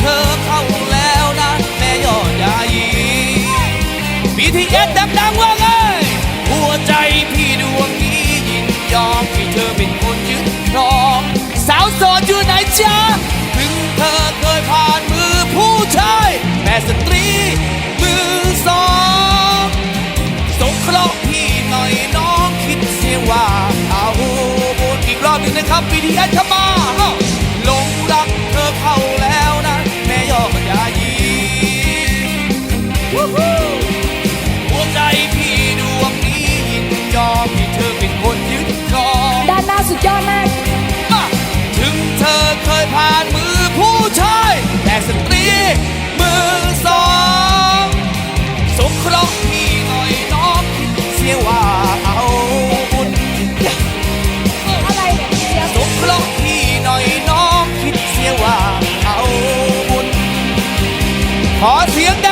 เธอเข้าแล้วนะแม่ยอดยายี BTS ดังๆว่าไงหัวใจพี่ดวงนี้ยินยอมให้เธอเป็นคนยึดครองสาวโสดอยู่ไหนจ๊ะถึงเธอเคยผ่านมือผู้ชาย หัวใจพี่ดวงนี้ยินยอมให้เธอเป็นคนยึดครองด้านหน้าสุดยอดมากอ่ถึงเธอเคยผ่านมือผู้ชายแต่สตรีมือสองสงเคราะพี่น่อยน้องคิดเสียว่าเอาบุญสียงสงเพี่น่อยน้องคิดเสียว่าเอาบุญขอเสียงดัง